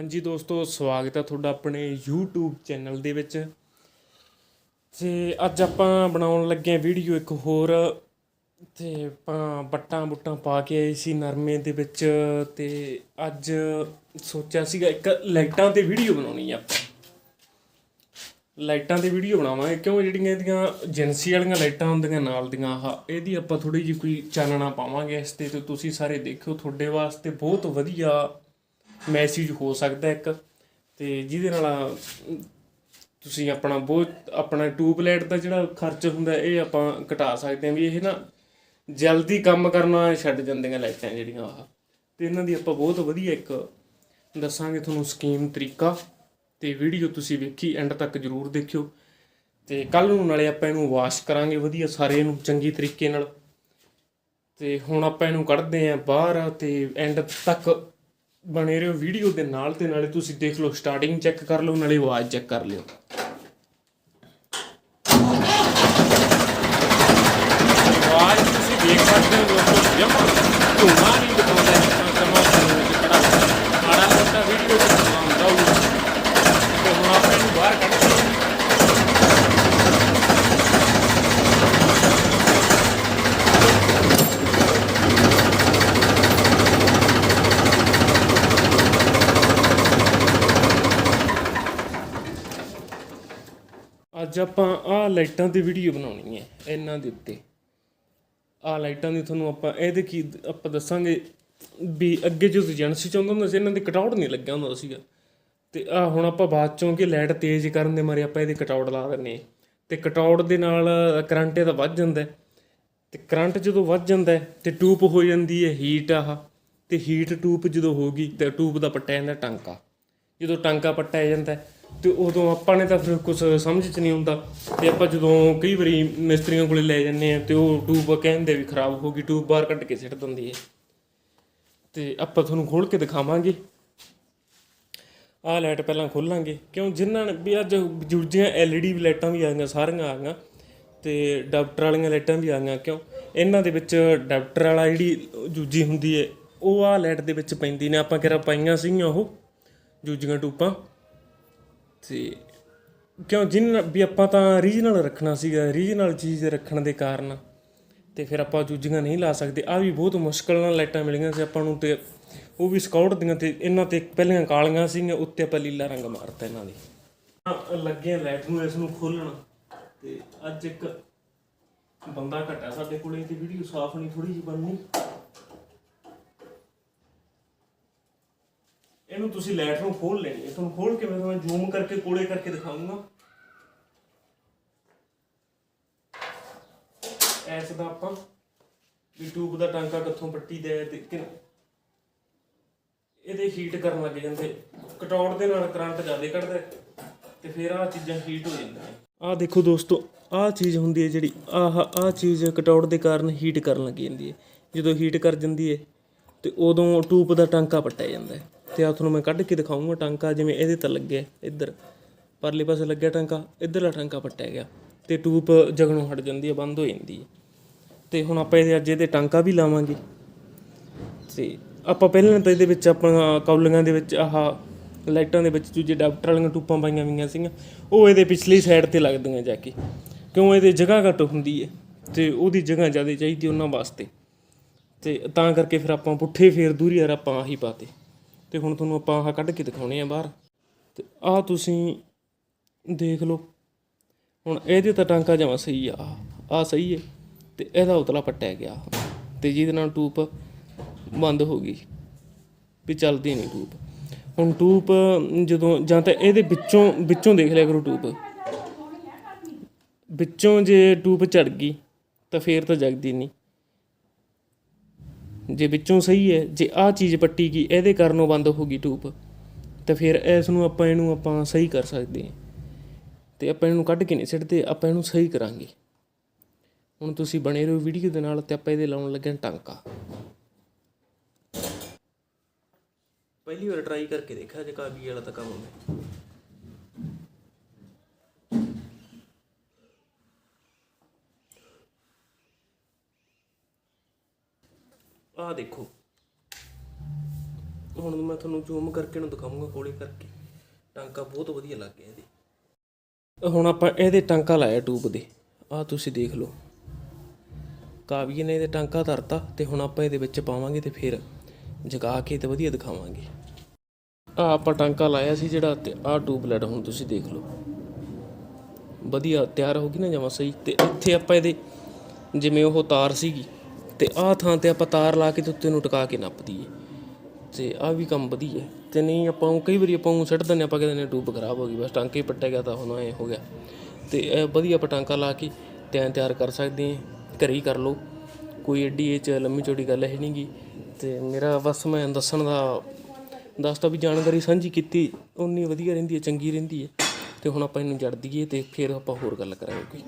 ਹਾਂਜੀ ਦੋਸਤੋ, ਸਵਾਗਤ ਹੈ ਤੁਹਾਡਾ ਆਪਣੇ YouTube ਚੈਨਲ ਦੇ ਵਿੱਚ। ਤੇ ਅੱਜ ਆਪਾਂ ਬਣਾਉਣ ਲੱਗੇ ਹਾਂ ਵੀਡੀਓ ਇੱਕ ਹੋਰ। ਤੇ ਆਪਾਂ ਬੱਟਾਂ ਬੁੱਟਾਂ ਪਾ ਕੇ ਆਏ ਸੀ ਨਰਮੇ ਦੇ ਵਿੱਚ। ਤੇ ਅੱਜ ਸੋਚਿਆ ਸੀਗਾ ਇੱਕ ਲਾਈਟਾਂ ਤੇ ਵੀਡੀਓ ਬਣਾਉਣੀ ਆ। ਆਪਾਂ ਲਾਈਟਾਂ ਤੇ ਵੀਡੀਓ ਬਣਾਵਾਂਗੇ, ਕਿਉਂ? ਜਿਹੜੀਆਂ ਇਹਦੀਆਂ ਏਜੰਸੀ ਵਾਲੀਆਂ ਲਾਈਟਾਂ ਹੁੰਦੀਆਂ ਨਾਲ ਦੀਆਂ, ਆਹ, ਇਹਦੀ ਆਪਾਂ ਥੋੜੀ ਜਿਹੀ ਕੋਈ ਚਾਨਣਾ ਪਾਵਾਂਗੇ। ਇਸ ਤੇ ਤੇ ਤੁਸੀਂ ਸਾਰੇ ਦੇਖਿਓ, ਤੁਹਾਡੇ ਵਾਸਤੇ ਬਹੁਤ ਵਧੀਆ ਮੈਸੇਜ ਹੋ ਸਕਦਾ ਇੱਕ, ਤੇ ਜਿਹਦੇ ਨਾਲ ਤੁਸੀਂ ਆਪਣਾ ਬਹੁਤ, ਆਪਣਾ ਟਿਊਬਲਾਈਟ ਦਾ ਜਿਹੜਾ ਖਰਚ ਹੁੰਦਾ, ਇਹ ਆਪਾਂ ਘਟਾ ਸਕਦੇ ਹਾਂ ਵੀ ਇਹ ਨਾ ਜਲਦੀ ਕੰਮ ਕਰਨਾ ਛੱਡ ਜਾਂਦੀਆਂ ਲਾਈਟਾਂ ਜਿਹੜੀਆਂ ਆਹ। ਤੇ ਇਹਨਾਂ ਦੀ ਆਪਾਂ ਬਹੁਤ ਵਧੀਆ ਇੱਕ ਦੱਸਾਂਗੇ ਤੁਹਾਨੂੰ ਸਕੀਮ ਤਰੀਕਾ, ਤੇ ਵੀਡੀਓ ਤੁਸੀਂ ਵੇਖੀ ਐਂਡ ਤੱਕ ਜਰੂਰ ਦੇਖਿਓ। ਤੇ ਕੱਲ ਨੂੰ ਨਾਲੇ ਆਪਾਂ ਇਹਨੂੰ ਵਾਸ਼ ਕਰਾਂਗੇ ਵਧੀਆ ਸਾਰੇ ਨੂੰ ਚੰਗੀ ਤਰੀਕੇ ਨਾਲ। ਤੇ ਹੁਣ ਆਪਾਂ ਇਹਨੂੰ ਕੱਢਦੇ ਆਂ ਬਾਹਰ, ਤੇ ਐਂਡ ਤੱਕ ਬਣੇ ਰਹੋ ਵੀਡੀਓ ਦੇ ਨਾਲ ਤੇ ਨਾਲੇ ਤੁਸੀਂ ਦੇਖ ਲਓ ਸਟਾਰਟਿੰਗ ਚੈੱਕ ਕਰ ਲਓ, ਨਾਲੇ ਆਵਾਜ਼ ਚੈੱਕ ਕਰ ਲਿਓ ਆਵਾਜ਼ ਤੁਸੀਂ ਦੇਖ ਸਕਦੇ ਹੋ ਦੋਸਤੋ ਜਮਾ ਧੂਮਾ ਨਹੀਂ ਦਿਖਾਉਂਦਾ ਹੈ ਜਮਾ ਜਿਹੜਾ ਮਾੜਾ ਮੋਟਾ ਵੀਡੀਓ ਬਣਾਉਂਦਾ ਹੋਊ ਤੇ ਹੁਣ ਆਪਾਂ ਇਹਨੂੰ ਬਾਹਰ ਕੱਢਦੇ ਹਾਂ ਅੱਜ ਆਪਾਂ ਆਹ ਲਾਈਟਾਂ ਦੀ ਵੀਡੀਓ ਬਣਾਉਣੀ ਹੈ, ਇਹਨਾਂ ਦੇ ਉੱਤੇ ਆਹ ਲਾਈਟਾਂ ਦੀ ਤੁਹਾਨੂੰ ਆਪਾਂ ਇਹਦੇ ਕੀ ਆਪਾਂ ਦੱਸਾਂਗੇ ਵੀ ਅੱਗੇ ਜੋ ਏਜੰਸੀ ਚਾਹੁੰਦਾ ਹੁੰਦਾ ਸੀ, ਇਹਨਾਂ ਦੇ ਕਟਆਊਟ ਨਹੀਂ ਲੱਗਿਆ ਹੁੰਦਾ ਸੀਗਾ ਤੇ ਆ ਹੁਣ ਆਪਾਂ ਬਾਅਦ ਚੋਂ ਕਿ ਲਾਈਟ ਤੇਜ਼ ਕਰਨ ਦੇ ਮਾਰੇ ਆਪਾਂ ਇਹਦੇ ਕਟਆਊਟ ਲਾ ਦਿੰਨੇ ਹਾਂ। ਤੇ ਕਟਆਊਟ ਦੇ ਨਾਲ ਕਰੰਟ ਇਹਦਾ ਵੱਧ ਜਾਂਦਾ ਹੈ। ਤੇ ਕਰੰਟ ਜਦੋਂ ਵੱਧ ਜਾਂਦਾ ਹੈ, ਤੇ ਟੂਬ ਹੋ ਜਾਂਦੀ ਹੈ ਹੀਟ ਆਹ ਤੇ ਹੀਟ ਟੂਪ ਜਦੋਂ ਹੋਗੀ ਤੇ ਟੂਪ ਦਾ ਪੱਟਿਆ ਜਾਂਦਾ ਟਾਂਕਾ ਜਦੋਂ ਟਾਂਕਾ ਪੱਟਿਆ ਜਾਂਦਾ ਤੇ ਉਦੋਂ ਆਪਾਂ ਨੇ ਤਾਂ ਫਿਰ ਕੁਝ ਸਮਝ ਚ ਨਹੀਂ ਹੁੰਦਾ ਤੇ ਆਪਾਂ ਜਦੋਂ ਕਈ ਵਾਰੀ ਮਿਸਤਰੀਆਂ ਕੋਲੇ ਲੈ ਜਾਂਦੇ ਆ ਤੇ ਉਹ ਟੂਬ ਕਹਿੰਦੇ ਵੀ ਖਰਾਬ ਹੋ ਗਈ ਟੂਬ ਬਾਹਰ ਕੱਢ ਕੇ ਸਿੱਟ ਦਿੰਦੀ ਹੈ। ਤੇ ਆਪਾਂ ਤੁਹਾਨੂੰ ਖੋਲ ਕੇ ਦਿਖਾਵਾਂਗੇ। ਆਹ ਲਾਈਟ ਪਹਿਲਾਂ ਖੋਲਾਂਗੇ। ਕਿਉਂ? ਜਿਨ੍ਹਾਂ ਨੇ ਵੀ ਅੱਜ ਦੂਜੀਆਂ ਐਲਈਡੀ ਲਾਈਟਾਂ ਵੀ ਆ ਗਈਆਂ, ਸਾਰੀਆਂ ਆ ਗਈਆਂ। ਤੇ ਡਾਕਟਰ ਵਾਲੀਆਂ ਲਾਈਟਾਂ ਵੀ ਆ ਗਈਆਂ, ਕਿਉਂ? ਇਹਨਾਂ ਦੇ ਵਿੱਚ ਡਾਕਟਰ ਵਾਲਾ ਜਿਹੜੀ ਜੂਜੀ ਹੁੰਦੀ ਹੈ, ਉਹ ਆ ਲਾਈਟ ਦੇ ਵਿੱਚ ਪੈਂਦੀ ਨੇ। ਆਪਾਂ ਕਿਹੜਾ ਪਾਈਆਂ ਸੀਗੀਆਂ ਉਹ ਜੂਜੀਆਂ ਟੂਪਾਂ ਤੇ ਕਿਉਂ ਜਿਨ ਵੀ ਆਪਾਂ ਤਾਂ ਰੀਜਨਲ ਰੱਖਣਾ ਸੀਗਾ ਰੀਜਨਲ ਚੀਜ਼ ਰੱਖਣ ਦੇ ਕਾਰਨ, ਤੇ ਫਿਰ ਆਪਾਂ ਜੂਜੀਆਂ ਨਹੀਂ ਲਾ ਸਕਦੇ। ਆ ਵੀ ਬਹੁਤ ਮੁਸ਼ਕਲ ਨਾਲ ਲਾਈਟਾਂ ਮਿਲੀਆਂ ਸੀ ਆਪਾਂ ਨੂੰ ਤੇ ਉਹ ਵੀ ਸਕਾਊਟ ਦੀਆਂ ਤੇ ਇਹਨਾਂ ਤੇ ਪਹਿਲੀਆਂ ਕਾਲੀਆਂ ਸੀਗੀਆਂ, ਉੱਤੇ ਆਪਾਂ ਲੀਲਾ ਰੰਗ ਮਾਰਤਾ ਇਹਨਾਂ ਦੀ ਆਹ ਲੱਗੇ ਲਾਈਟ ਨੂੰ ਇਸ ਨੂੰ ਖੋਲਣ ਤੇ ਅੱਜ ਇੱਕ ਬੰਦਾ ਘਟਾ ਸਾਡੇ ਕੋਲੇ ਤੇ ਵੀਡੀਓ ਸਾਫ਼ ਨਹੀਂ ਥੋੜੀ ਜਿਹੀ ਬਣਨੀ। ਇਹਨੂੰ ਤੁਸੀਂ ਲਾਈਟ ਨੂੰ ਖੋਲ ਲੈਣੀ ਹੈ। ਤੁਹਾਨੂੰ ਖੋਲ ਕੇ ਮੈਂ ਤੁਹਾਨੂੰ ਜ਼ੂਮ ਕਰਕੇ, ਕੋਲੇ ਕਰਕੇ ਦਿਖਾਉਂਗਾ ਐਸ ਦਾ ਆਪਾਂ ਵੀ ਟਿਊਬ ਦਾ ਟਾਂਕਾ ਕਿੱਥੋਂ ਪੱਟੀ ਦੇ ਤੇ ਇਹਦੇ ਹੀਟ ਕਰਨ ਲੱਗ ਜਾਂਦੇ। ਕਟੌੜ ਦੇ ਨਾਲ ਕਰੰਟ ਜ਼ਿਆਦਾ ਕੱਢਦਾ ਤੇ ਫਿਰ ਆਹ ਚੀਜ਼ਾਂ ਹੀਟ ਹੋ ਜਾਂਦੀਆਂ ਆਹ ਦੇਖੋ ਦੋਸਤੋ, ਆਹ ਚੀਜ਼ ਹੁੰਦੀ ਹੈ ਜਿਹੜੀ, ਆਹ ਆਹ ਚੀਜ਼ ਕਟੌੜ ਦੇ ਕਾਰਨ ਹੀਟ ਕਰਨ ਲੱਗ ਜਾਂਦੀ ਹੈ। ਜਦੋਂ ਹੀਟ ਕਰ ਜਾਂਦੀ ਹੈ ਤੇ ਉਦੋਂ ਟੂਪ ਦਾ ਟਾਂਕਾ ਪੱਟਿਆ ਜਾਂਦਾ ਹੈ। ਤੇ ਆ ਤੁਹਾਨੂੰ ਮੈਂ ਕੱਢ ਕੇ ਦਿਖਾਉਂਗਾ ਟਾਂਕਾ, ਜਿਵੇਂ ਇਹਦੇ ਤਾਂ ਲੱਗਿਆ ਇੱਧਰ। ਪਰਲੇ ਪਾਸੇ ਲੱਗਿਆ ਟਾਂਕਾ, ਇੱਧਰਲਾ ਟਾਂਕਾ ਪੱਟਿਆ ਗਿਆ ਤੇ ਟੂਪ ਜਗਣੋਂ ਹਟ ਜਾਂਦੀ ਹੈ, ਬੰਦ ਹੋ ਜਾਂਦੀ ਹੈ। ਤੇ ਹੁਣ ਆਪਾਂ ਇਹਦੇ ਅੱਜ ਇਹਦੇ ਟਾਂਕਾ ਵੀ ਲਾਵਾਂਗੇ। ਤੇ ਆਪਾਂ ਪਹਿਲਾਂ ਤਾਂ ਇਹਦੇ ਵਿੱਚ ਆਪਣਾ ਕੌਲੀਆਂ ਦੇ ਵਿੱਚ ਆਹ ਲਾਈਟਾਂ ਦੇ ਵਿੱਚ ਦੂਜੇ ਡਾਕਟਰ ਵਾਲੀਆਂ ਟੂਪਾਂ ਪਾਈਆਂ ਹੋਈਆਂ ਸੀਗੀਆਂ, ਉਹ ਇਹਦੇ ਪਿਛਲੀ ਸਾਈਡ ਤੇ ਲੱਗਦੀਆਂ ਜਾ ਕੇ। ਕਿਉਂ ਇਹਦੇ ਜਗ੍ਹਾ ਘੱਟ ਹੁੰਦੀ ਹੈ ਤੇ ਉਹਦੀ ਜਗ੍ਹਾ ਜ਼ਿਆਦਾ ਚਾਹੀਦੀ ਉਹਨਾਂ ਵਾਸਤੇ। ਤੇ ਤਾਂ ਕਰਕੇ ਫਿਰ ਆਪਾਂ ਪੁੱਠੇ ਫੇਰ ਦੂਰੀ ਯਾਰ ਆਪਾਂ ਆਹੀ ਪਾਤੇ ਤੇ ਹੁਣ ਤੁਹਾਨੂੰ ਆਪਾਂ ਆਹ ਕੱਢ ਕੇ ਦਿਖਾਉਣੇ ਆ ਬਾਹਰ। ਤੇ ਆਹ ਤੁਸੀਂ ਦੇਖ ਲਓ। ਹੁਣ ਇਹਦੇ ਤਾਂ ਟਾਂਕਾ ਜਮਾ ਸਹੀ ਆ। ਆ ਸਹੀ ਹੈ ਤੇ ਇਹਦਾ ਉਤਲਾ ਪੱਟਿਆ ਗਿਆ। ਤੇ ਜਿਹਦੇ ਨਾਲ ਟੂਪ ਬੰਦ ਹੋ ਗਈ। ਵੀ ਚੱਲਦੀ ਨਹੀਂ ਟੂਪ। ਹੁਣ ਟੂਪ ਜਦੋਂ ਜਾਂ ਤਾਂ ਇਹਦੇ ਵਿੱਚੋਂ ਵਿੱਚੋਂ ਦੇਖ ਲਿਆ ਕਰੋ ਟੂਪ। ਵਿੱਚੋਂ ਜੇ ਟੂਪ ਚੜ ਗਈ, ਤਾਂ ਫੇਰ ਤਾਂ ਜਗਦੀ ਨਹੀਂ। ਜੇ ਵਿੱਚੋਂ ਸਹੀ ਹੈ, ਜੇ ਆਹ ਚੀਜ਼ ਪੱਟੀ ਗਈ, ਇਹਦੇ ਕਾਰਨੋਂ ਬੰਦ ਹੋ ਗਈ ਟੂਪ ਤਾਂ ਫਿਰ ਇਸ ਨੂੰ ਆਪਾਂ ਇਹਨੂੰ ਆਪਾਂ ਸਹੀ ਕਰ ਸਕਦੇ ਹਾਂ। ਤੇ ਆਪਾਂ ਇਹਨੂੰ ਕੱਢ ਕੇ ਨਹੀਂ ਸਿੱਟਦੇ, ਆਪਾਂ ਇਹਨੂੰ ਸਹੀ ਕਰਾਂਗੇ। ਹੁਣ ਤੁਸੀਂ ਬਣੇ ਰਹੋ ਵੀਡੀਓ ਦੇ ਨਾਲ ਤੇ ਆਪਾਂ ਇਹਦੇ ਲਾਉਣ ਲੱਗੇ ਟਾਂਕਾ। ਪਹਿਲੀ ਵਾਰ ਟਰਾਈ ਕਰਕੇ ਦੇਖਿਆ ਜੇ ਕਾਬੀ ਵਾਲਾ ਤਾਂ ਕੰਮ ਹੁੰਦਾ ਆਹ ਦੇਖੋ। ਹੁਣ ਮੈਂ ਤੁਹਾਨੂੰ ਜ਼ੂਮ ਕਰਕੇ ਨੂੰ ਦਿਖਾਉਂਗਾ ਕੋਲੇ ਕਰਕੇ। ਟਾਂਕਾ ਬਹੁਤ ਵਧੀਆ ਲੱਗ ਗਿਆ ਇਹਦੇ। ਹੁਣ ਆਪਾਂ ਇਹਦੇ ਟਾਂਕਾ ਲਾਇਆ ਟੂਬ ਦੇ। ਆਹ ਤੁਸੀਂ ਦੇਖ ਲਓ। ਕਾਵੀ ਨੇ ਇਹਦੇ ਟਾਂਕਾ ਧਰਤਾ ਤੇ ਹੁਣ ਆਪਾਂ ਇਹਦੇ ਵਿੱਚ ਪਾਵਾਂਗੇ ਤੇ ਫਿਰ ਜਗਾ ਕੇ ਤੇ ਵਧੀਆ ਦਿਖਾਵਾਂਗੇ। ਆ ਆਪਾਂ ਟਾਂਕਾ ਲਾਇਆ ਸੀ ਜਿਹੜਾ ਤੇ ਆਹ ਟੂਬਲੈਟ ਹੁਣ ਤੁਸੀਂ ਦੇਖ ਲਓ। ਵਧੀਆ ਤਿਆਰ ਹੋ ਗਈ ਨਾ ਜਮਾ ਸਹੀ। ਤੇ ਇੱਥੇ ਆਪਾਂ ਇਹਦੇ ਜਿਵੇਂ ਉਹ ਤਾਰ ਸੀਗੀ ਤੇ ਆਹ ਥਾਂ ਤੇ ਆਪਾਂ ਤਾਰ ਲਾ ਕੇ ਤੇ ਉੱਤੇ ਨੂੰ ਟਿਕਾ ਕੇ ਨੱਪ ਦਈਏ। ਤੇ ਆਹ ਵੀ ਕੰਮ ਵਧੀਆ ਹੈ। ਤੇ ਨਹੀਂ ਆਪਾਂ ਊਂ ਕਈ ਵਾਰੀ ਆਪਾਂ ਉਹ ਸੱਟ ਦਿੰਦੇ ਆਪਾਂ ਕਹਿੰਦੇ ਨੇ ਟੂਬ ਖਰਾਬ ਹੋ ਗਈ, ਬਸ ਟਾਂਕੇ ਹੀ ਪੱਟਿਆ ਗਿਆ ਤਾਂ ਹੁਣ ਐ ਹੋ ਗਿਆ। ਤੇ ਇਹ ਵਧੀਆ ਆਪਾਂ ਟਾਂਕਾ ਲਾ ਕੇ ਤੇ ਤਿਆਰ ਕਰ ਸਕਦੇ ਹਾਂ, ਘਰੇ ਹੀ ਕਰ ਲਓ। ਕੋਈ ਏਡੀ ਇਹ ਚ ਲੰਮੀ ਚੌੜੀ ਗੱਲ ਹੈ ਨਹੀਂਗੀ ਤੇ ਮੇਰਾ ਬਸ ਮੈਂ ਦੱਸਣ ਦਾ ਦੱਸਦਾ ਵੀ ਜਾਣਕਾਰੀ ਸਾਂਝੀ ਕੀਤੀ ਉਨੀ ਵਧੀਆ ਰਹਿੰਦੀ ਹੈ, ਚੰਗੀ ਰਹਿੰਦੀ ਹੈ। ਤੇ ਹੁਣ ਆਪਾਂ ਇਹਨੂੰ ਜੜ ਦਈਏ ਤੇ ਫਿਰ ਆਪਾਂ ਹੋਰ ਗੱਲ ਕਰਾਂਗੇ। ਕੋਈ